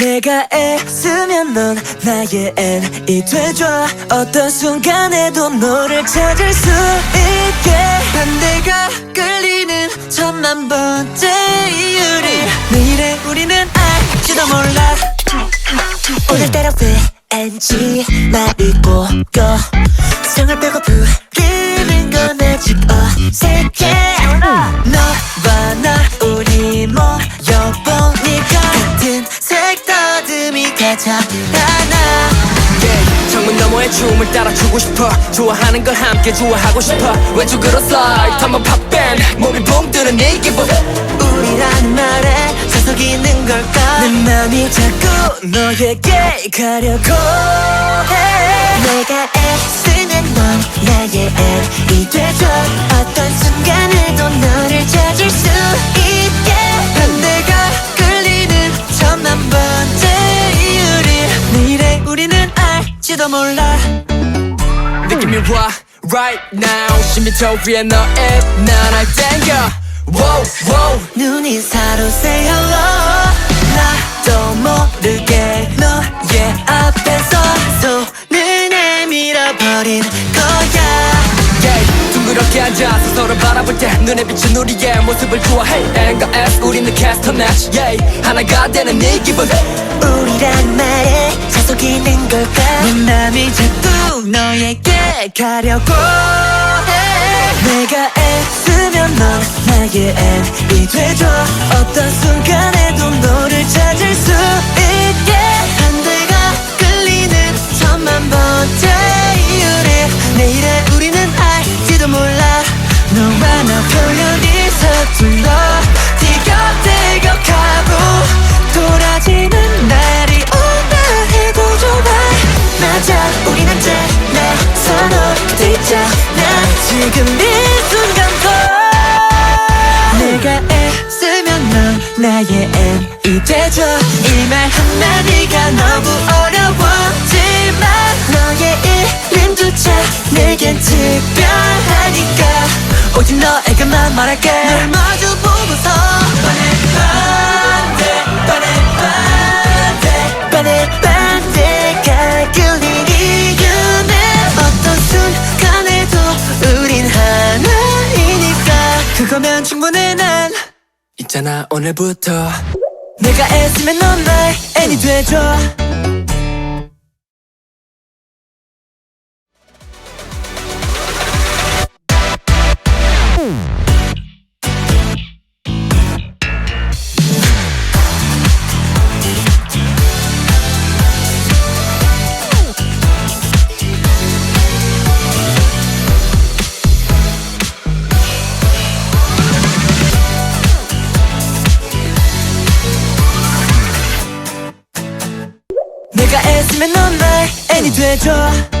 내가 애쓰면 넌 나의 N이 돼줘. 어떤 순간에도 너를 찾을 수 있게. 반대가 끌리는 천만 번째 이유를 내일의 우리는 알지도 몰라. 오늘따라 왠지 말이 꼬여 성을 빼고 부리 춤을 따라 추고 싶어. 좋아하는 걸 함께 좋아하고 싶어. 왼쪽으로 슬라이드 한번 팝밴 몸이 붕 뜨는 이 기분. 우리라는 말에 자석 있는 걸까? 내 맘이 자꾸 너에게 가려고 해. 내가 애쓰는 넌 나의 N이 돼줘 어떤 순간에도 너를 찾을 수 있게. 반대가 끌리는 천만 번째 이유를 내일의 우리는 알지도 몰라 느낌이 와 right now. 심미터 위에 너의 나날 땡겨 wow wow 눈이 사로새 hello 나도 모르게 너의 앞에서 손을 내밀어 버린 거야. Yeah, 둥그렇게 앉아서 서로 바라볼 때 눈에 비친 우리의 모습을 좋아해. N과 S 우리는 캐스터 매치. Yeah, 하나가 되는 이 기분. 우리란 걸까? 내 맘이 자꾸 너에게 가려고 해. 내가 애쓰면 넌 나의 N이 돼줘. 어떤 순간에도 너를 찾을 수 있게. 반대가 끌리는 천만 번째 이유를 내일의 우리는 알지도 몰라. 너와 나 표현이 지금 이 순간도 내가 애쓰면 넌 나의 N이 돼줘 이말 한마디가 너무 어려웠지만 너의 이름조차 내겐 특별하니까 오직 너에게만 말할게 그거면 충분해 난. 있잖아 오늘부터. 내가 애쓰면 넌 나의 N이 돼줘 애쓰면 넌 나의 N이 돼줘